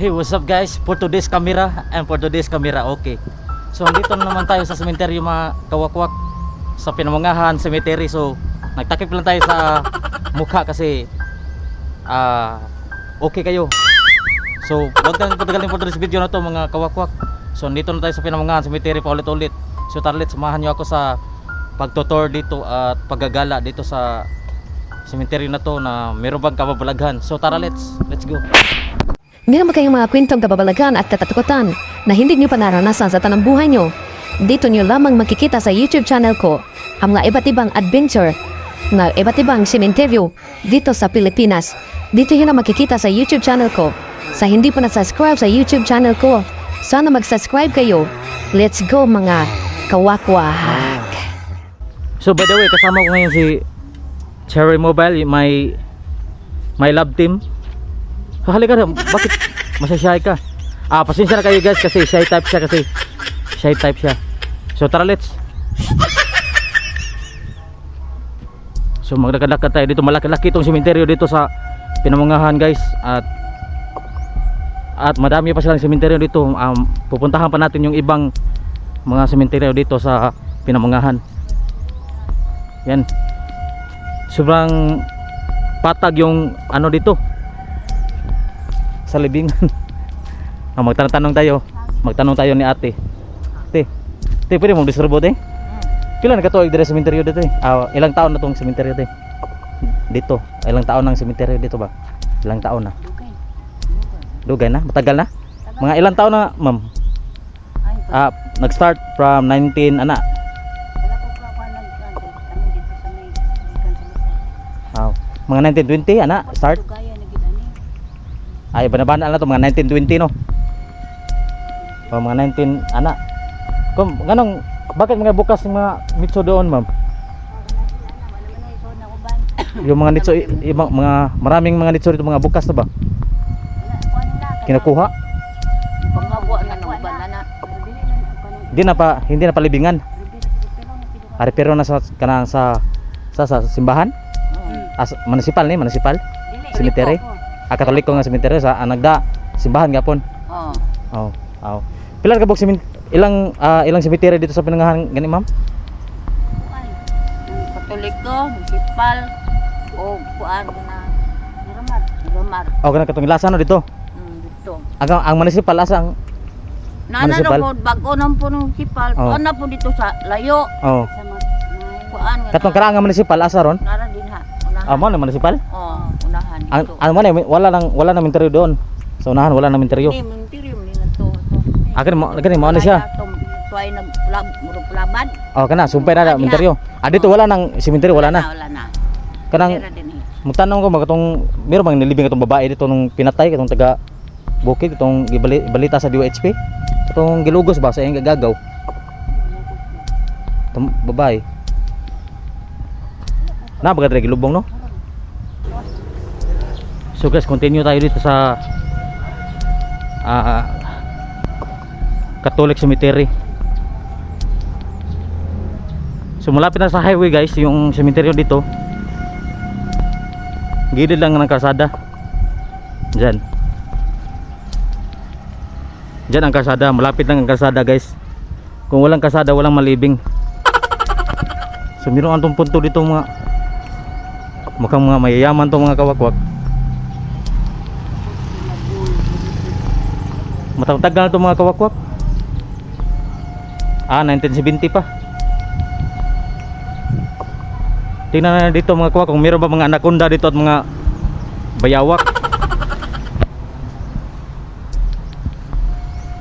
Hey, what's up guys? For today's camera and for today's camera, okay. So, dito na naman tayo sa cemetery mga kawakwak sa Pinamangahan Cemetery. So, nagtakip lang tayo sa mukha kasi ah okay kayo. So, wag kang patagalin for today's video na to mga kawakwak. So, dito na tayo sa Pinamangahan Cemetery paulit-ulit. So, tarlet, samahan nyo ako sa pagtutor dito at paggagala dito sa cemetery na to na meron bang kababalaghan. So, tara, let's, let's go. Meron ba kayong mga kwentong kababalagan at katatakutan na hindi nyo pa naranasan sa tanang buhay nyo? Dito nyo lamang makikita sa YouTube channel ko ang mga iba't ibang adventure na iba't ibang sementeryo dito sa Pilipinas. Dito nyo na makikita sa YouTube channel ko. Sa hindi pa na-subscribe sa YouTube channel ko, sana mag-subscribe kayo. Let's go mga kawakwak! So by the way, kasama ko ngayon si Cherry Mobile, my my love team. Halika na, bakit masashy ka? Ah, pasensya na kayo guys kasi shy type siya kasi shy type siya. So tara let's. So magdakad-lakad tayo dito, malaki-laki itong sementeryo dito sa Pinamungahan guys at at madami pa silang sementeryo dito. Um, pupuntahan pa natin yung ibang mga sementeryo dito sa Pinamungahan. Yan. Sobrang patag yung ano dito. Sa libingan. ah, magtanong-tanong tayo. Magtanong tayo ni ate. Te, te pwede mong disturbo te? Pila na katuig dire sementeryo dito eh? Ah, ilang taon na tong sementeryo te? Dito. Ilang taon ng sementeryo dito ba? Ilang taon na? Dugay na? Matagal na? Mga ilang taon na, ma'am? Ah, nag-start from 19 ana. Ah, mga 1920 ana, start. Ay, banabana na to mga 1920 no. O, mga 19 ana. Kung ganong bakit mga bukas ng mga mitso doon, ma'am? Yung mga nitso, ibang mga maraming mga nitso dito mga bukas na ba? Banana. Hindi na pa hindi na palibingan. Ari pero na sa kanang sa sa, sa simbahan? As municipal ni, municipal. Cemetery? Ah, katoliko nga cemetery sa anagda simbahan gapon. Oo. Oh, oh. Pila ka simen ilang ah, ilang cemetery dito sa pinangahan gani ma'am? Katoliko, municipal, o kuan na. Miramar. Miramar. Oh, kana katong ilasa no dito. Mm, dito. Ang ang municipal asa ang Nana no po, bago nang po ng municipal. Oh. Kuan na po dito sa layo. oh. Sa kuan. Katong karang ang municipal asa ron? Nara din ha. Ah, mo na municipal? Oo, unahan Ang dito. ano man eh, wala nang wala nang interior doon. Sa unahan wala nang interior. Ni menterium ni na to. to. Akin mo, gani mo ano siya? Tuway nag plab, murag plabad. Oh, kana sumpay na Wala interior. Ah, dito wala nang cemetery wala na. Wala na. Kanang eh. Magtanong ko magatong meron bang nilibing itong babae dito nung pinatay itong taga Bukid gibali- balita sa DOHP itong gilugos ba sa iyang gagaw itong babae na baga talaga gilubong no so guys continue tayo dito sa ah Catholic Cemetery. So malapit na sa highway guys yung cemetery dito. Gilid lang ng kalsada. Dyan dyan ang kalsada. Malapit lang ang kalsada guys. Kung walang kalsada walang malibing. So meron antong punto dito mga mukhang mga mayayaman to mga kawakwak matatagal na to mga kawakwak ah 1970 pa. Tingnan na dito mga kawakwak kung meron ba mga anaconda dito at mga bayawak.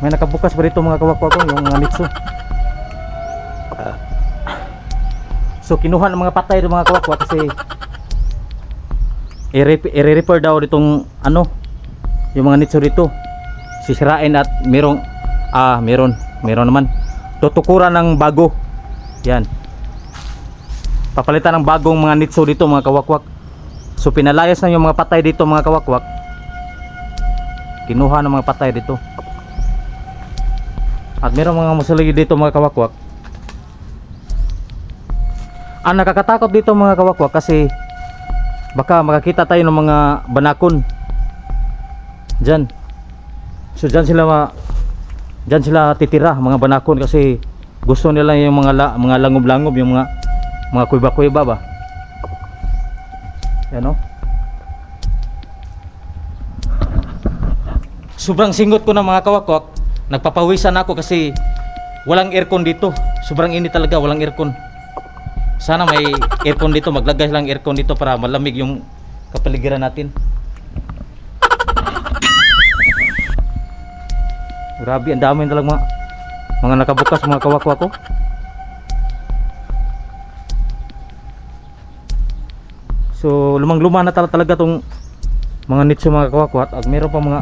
May nakabukas pa dito mga kawakwak ko yung mga nitso. Ah. so kinuha ng mga patay ng mga kawakwak kasi i-rep- i-repair daw ditong ano yung mga nitso dito sisirain at merong ah meron meron naman. Tutukuran ng bago. Yan. Papalitan ng bagong mga nitso dito mga kawakwak. So pinalayas na yung mga patay dito mga kawakwak. Kinuha ng mga patay dito. At meron mga musulig dito mga kawakwak. Ang nakakatakot dito mga kawakwak kasi baka makakita tayo ng mga banakon. Dyan So dyan sila ma dyan sila titira mga banakon kasi gusto nila yung mga la, mga langob-langob yung mga mga kuiba-kuiba ba. Yan oh. Sobrang singot ko ng mga kawakwak. Nagpapawisan ako kasi walang aircon dito. Sobrang init talaga, walang aircon. Sana may aircon dito, maglagay lang aircon dito para malamig yung kapaligiran natin. Grabe, ang dami talaga mga mga nakabukas mga kawakwa ko. So, lumang-luma na tala- talaga tong mga nitso mga kawakwat at meron pa mga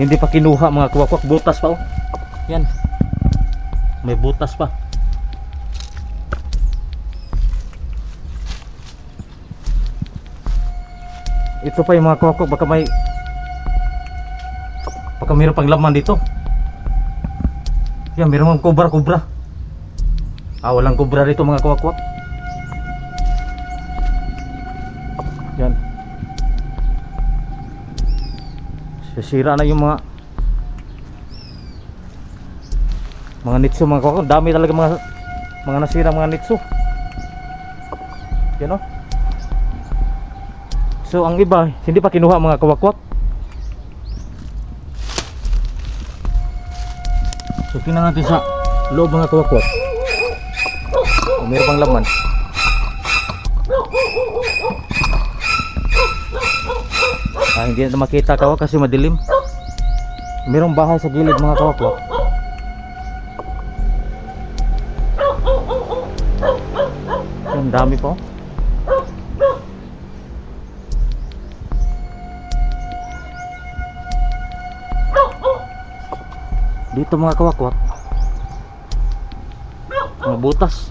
hindi pa kinuha mga kawakwak butas pa oh. Yan. May butas pa. Ito pa yung mga kawakwak baka may baka meron pang laman dito. Yan, meron mga kubra-kubra. Ah, walang kubra dito mga kawakwak. Yan. Sisira na yung mga mga nitso mga kawakwak. Dami talaga mga mga nasira mga nitso. Yan oh. So ang iba hindi pa kinuha mga kawakwak. So tingnan natin sa loob mga kawakwak. Meron pang laman. Ah, hindi na makita kawak kasi madilim. Merong bahay sa gilid mga kawakwak. Ang dami pa. Dito mga kawakwak. Mga butas.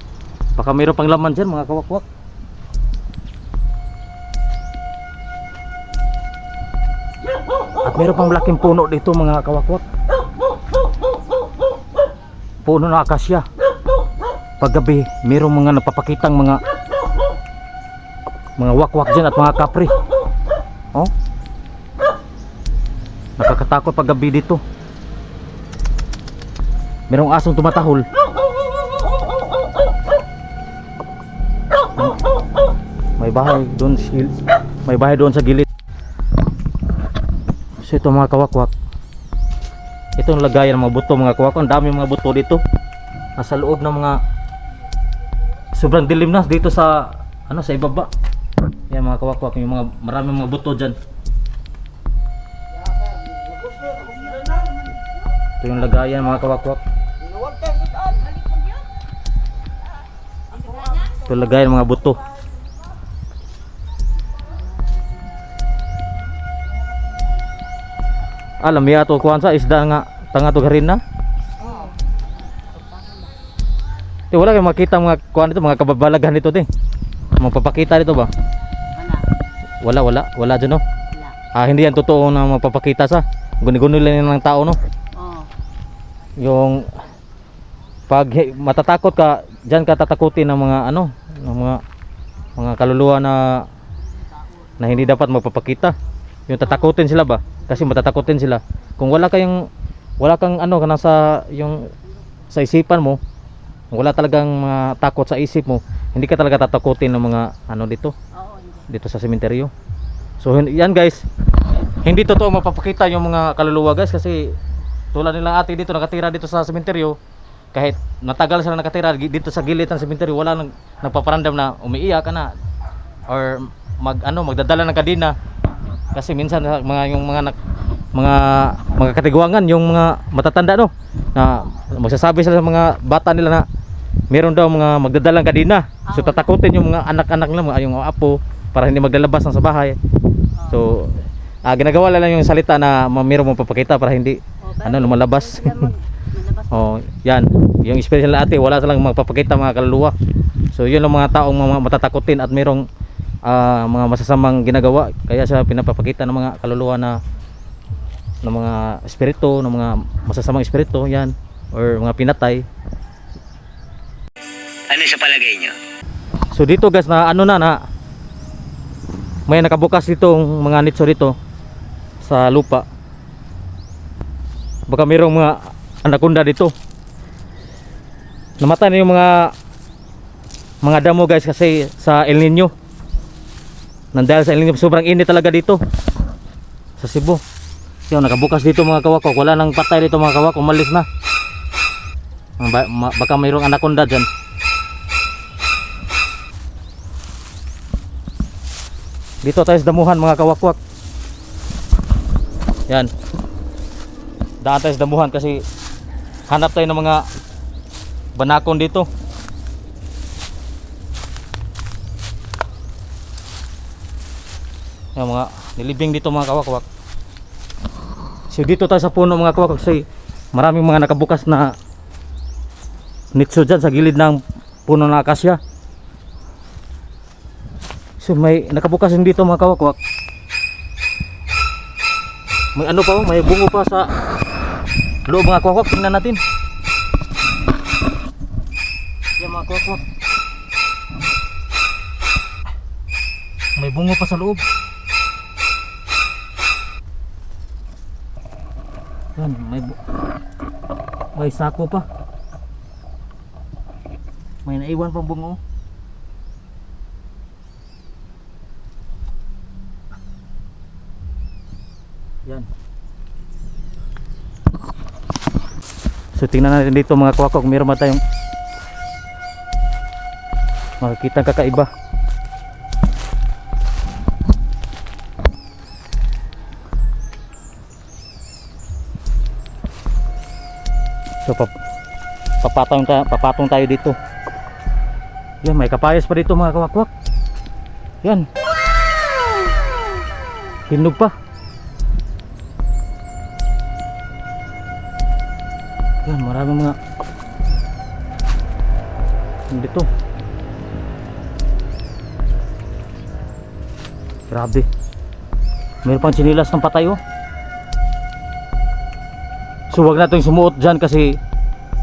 Baka mayroon pang laman dyan mga kawakwak. At mayroon pang malaking puno dito mga kawakwak. Puno na akasya. Paggabi, mayroong mga napapakitang mga mga wakwak dyan at mga kapri. Oh. Nakakatakot paggabi dito. Merong asong tumatahol. May bahay doon sa gilid. May bahay doon sa gilid. So ito mga kawakwak. Ito ang lagayan ng mga buto mga kawakwak. Ang dami mga buto dito. Nasa loob ng mga sobrang dilim na dito sa ano sa ibaba. Yan mga kawakwak, yung mga maraming mga buto diyan. Ito yung lagayan mga kawakwak. Ito yung lagayan mga buto. Alam niya to kuan sa isda nga tanga to garin na. Eh wala kayong makita mga kuan dito mga kababalaghan dito din. Magpapakita dito ba? Wala. Wala wala dyan no. Wala. Ah hindi yan totoo na magpapakita sa. Guni-guni lang ng tao no. Oh. Yung pag matatakot ka, diyan ka tatakutin ng mga ano, ng mga mga kaluluwa na na hindi dapat magpapakita. Yung tatakutin sila ba? Kasi matatakutin sila. Kung wala kayong wala kang ano kana sa yung sa isipan mo, wala talagang mga takot sa isip mo, hindi ka talaga tatakutin ng mga ano dito, dito sa sementeryo. So yan guys, hindi totoo mapapakita yung mga kaluluwa guys kasi tulad nilang ate dito nakatira dito sa sementeryo kahit matagal sila nakatira dito sa gilid ng sementeryo wala nang nagpaparamdam na umiiyak ka na or mag ano magdadala ng kadina kasi minsan sa mga yung mga nak, mga mga katiguangan yung mga matatanda no na magsasabi sila sa mga bata nila na meron daw mga magdadalang kadina so tatakutin yung mga anak-anak nila mga yung apo para hindi maglalabas ng sa bahay. So ah, ginagawa lang yung salita na ma- meron mong papakita para hindi Oh, ano lumalabas. Oh, yan. Yung experience nila ate, wala silang magpapakita mga kaluluwa. So, yun ang mga taong mga matatakutin at merong ah, mga masasamang ginagawa. Kaya siya pinapapakita ng mga kaluluwa na ng mga espiritu, ng mga masasamang espiritu, yan. Or mga pinatay. Ano sa palagay nyo? So, dito guys, na ano na na may nakabukas ditong mga nitso dito sa lupa. baka mayroong mga anaconda dito. Namatay na yung mga mga damo guys kasi sa El Nino. Nang dahil sa El Nino sobrang init talaga dito. Sa Cebu. Yun nakabukas dito mga kawakwak wala nang patay dito mga kawak. Umalis na. Baka mayroong anaconda dyan. Dito tayo sa damuhan mga kawakwak. Yan. Daan tayo sa damuhan kasi hanap tayo ng mga banakon dito. Yung mga nilibing dito mga kawakwak. So dito tayo sa puno mga kawakwak kasi maraming mga nakabukas na nitso dyan sa gilid ng puno ng akasya. So may nakabukas din dito mga kawakwak. May ano pa oh, may bungo pa sa loob mga kawakwak tingnan natin. Yan mga kawakwak may bungo pa sa loob. Yan may may sako pa. May naiwan pang bungo. Yan So tingnan natin dito mga kwakwa kung meron ba tayong makikita kakaiba. So pap papatong, ta papatong tayo dito. Yan may kapayas pa dito mga kawakwak. Yan. Hinog pa. Yan, marami mga dito. Grabe. Meron pang sinilas ng patay oh. So wag natin sumuot dyan kasi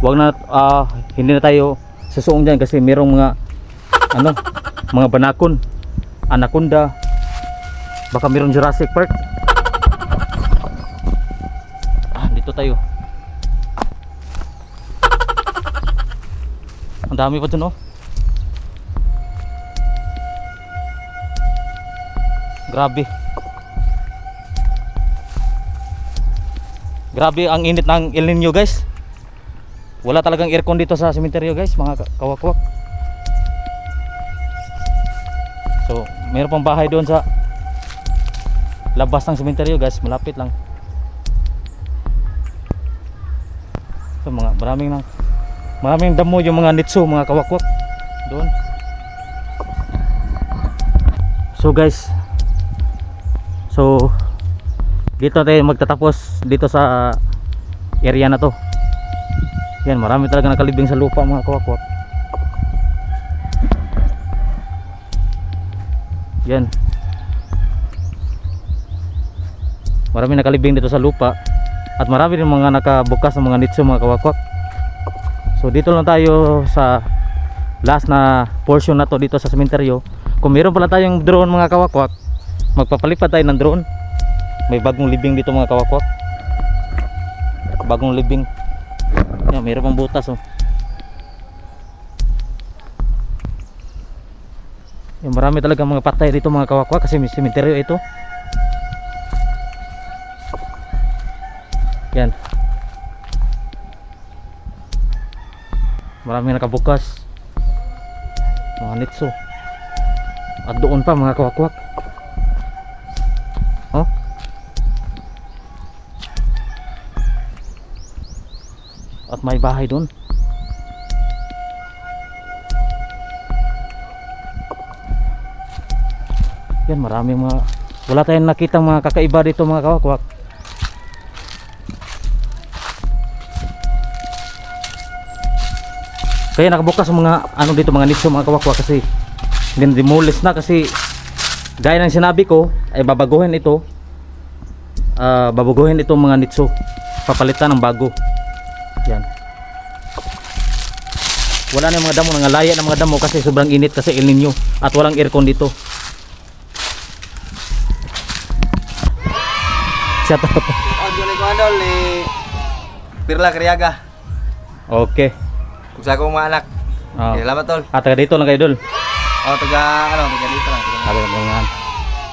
wag na ah, hindi na tayo susuong dyan kasi merong mga ano, mga banakon, anaconda, baka merong Jurassic Park. Ang dami pa dun oh. Grabe. Grabe ang init ng El Nino guys. Wala talagang aircon dito sa sementeryo guys, mga ka- kawakwak. So, mayroon pang bahay doon sa labas ng sementeryo guys, malapit lang. So, mga maraming nang maraming damo yung mga nitso, mga kawakwak doon. So guys, so dito tayo magtatapos dito sa area na to. Yan, marami talaga nakalibing sa lupa mga kawakwak. Yan. Marami nakalibing dito sa lupa at marami rin mga nakabukas ng mga nitso mga kawakwak. So dito lang tayo sa last na portion na to dito sa sementeryo. Kung meron pala tayong drone mga kawakwak, magpapalipat tayo ng drone. May bagong libing dito mga kawakwak. Bagong libing. Yan, meron pang butas oh. Yan, marami talaga mga patay dito mga kawakwak kasi may sementeryo ito. Yan. Marami nakabukas. Mga nitso. At doon pa mga kawakwak. Oh. At may bahay doon. Yan maraming mga wala tayong nakita mga kakaiba dito mga kawakwak. Kaya nakabukas ang mga ano dito mga nicho mga kawakwak kasi demolish na kasi gaya ng sinabi ko ay babaguhin ito. Ah babaguhin itong mga nitso papalitan ng bago. Yan. Wala na yung mga damo nangalaya ng mga damo kasi sobrang init kasi El Nino at walang aircon dito. Shout out. Pirla Kriyaga. Okay. Kung sa akong mga anak. Oh. Okay, salamat tol. Ah, taga dito lang kayo dol. Oh, taga ano, taga dito lang. Taga- Sabi ng mga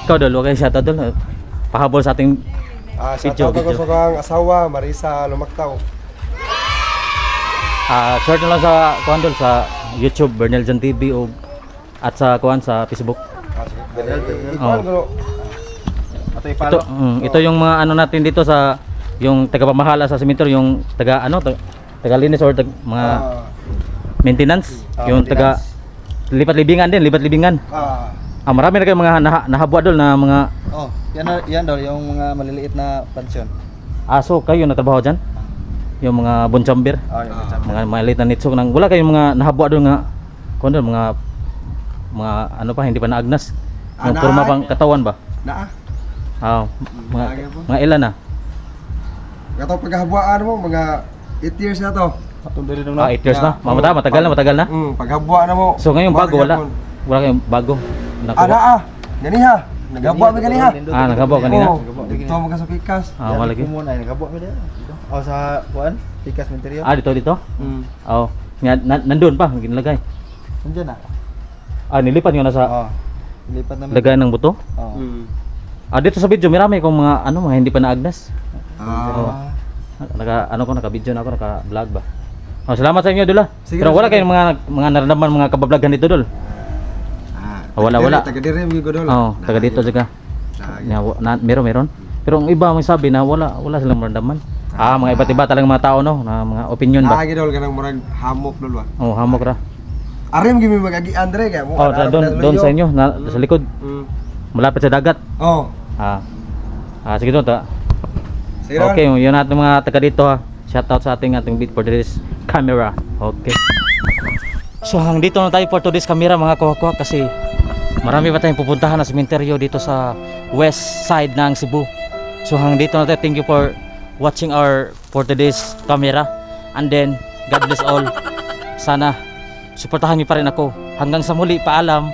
Ikaw dol, shout out dol. Pahabol sa ating Ah, shout Video, out ako video. sa kang asawa, Marisa Lumaktaw. ah search na lang sa kuan dol sa YouTube Bernel Jan TV o at sa kuan sa Facebook. Ah, sige. Eh, Oh. ko. Ito, ipalo. mm, ito yung mga ano natin dito sa yung taga-pamahala sa cemetery, yung taga ano, taga, taga-linis or tag, mga Ah, maintenance, Ah, yung taga lipat-libingan din, lipat-libingan. ah, Ah, marami na kayong mga naha, nahabwa dol na mga Oh, yan na- yan daw yung mga maliliit na pansyon. aso kayo nagtrabaho diyan. Yung mga bonchambir, Oh, yung Ah. mga mga liit na nitsok nang wala kayong mga nahabwa dol nga kuan dol, mga mga ano pa hindi pa naagnas. Mga Ah, kurma naay. pang katawan ba? naa. Ah, mga Naagay po. mga ilan na? Gato paghabuaan mo, mga 8 years na to. Ah, 8 years na. Mamata, matagal na, matagal na. Mm, paghabuaan na mo. So ngayon bago wala. Wala kayong bago. Ah, Nakuha. naa. Ganiha. Naghabuan mi ganiha. Ah, naghabuan kanina? Oo, Dito mga sa pikas. Ah, wala lagi. Muna, nagabo mi dito. Oh, sa kuan, Tikas Minterio. Ah, dito dito. Mm. Oh, nga na, nandun pa, ginlagay. Nandiyan na. Ah, nilipat nyo na sa Oh. Lipat namin. lagay ng buto. Oh. Mm. Ah, dito sa video, marami kong mga ano, mga hindi pa naagnas. Ah. Naka ano ko, naka-video na ako, naka-vlog ba. Oh, salamat sa inyo, Dula. Sige, Pero wala sige. kayong mga mga naramdaman mga kabablagan dito, Dul. Ah, Ah, wala, wala. Taga dire mi godol. Oh, taga dito juga. Na, na, meron, meron. Pero ang iba may sabi na wala, wala silang maramdaman. Ah, mga iba't iba talagang mga tao, no? Na mga opinion Ah, ba? gidol kanang murag hamok dol ba. Oh, hamok ra. Arim gimi magagi Andre kay mo. Oh, sa doon, doon sa inyo, na, sa likod. Mm. Malapit sa dagat. Oh. Ah. Ah, sige doon, ta. Sige. Okay, yun natin mga taga dito ha. Shout out sa ating ating beat for this camera. Okay. So hanggang dito na tayo for today's camera mga kuha kasi marami pa tayong pupuntahan na sementeryo dito sa west side ng Cebu. So hanggang dito na tayo. Thank you for watching our for today's camera. And then, God bless all. Sana suportahan niyo pa rin ako. Hanggang sa muli, paalam.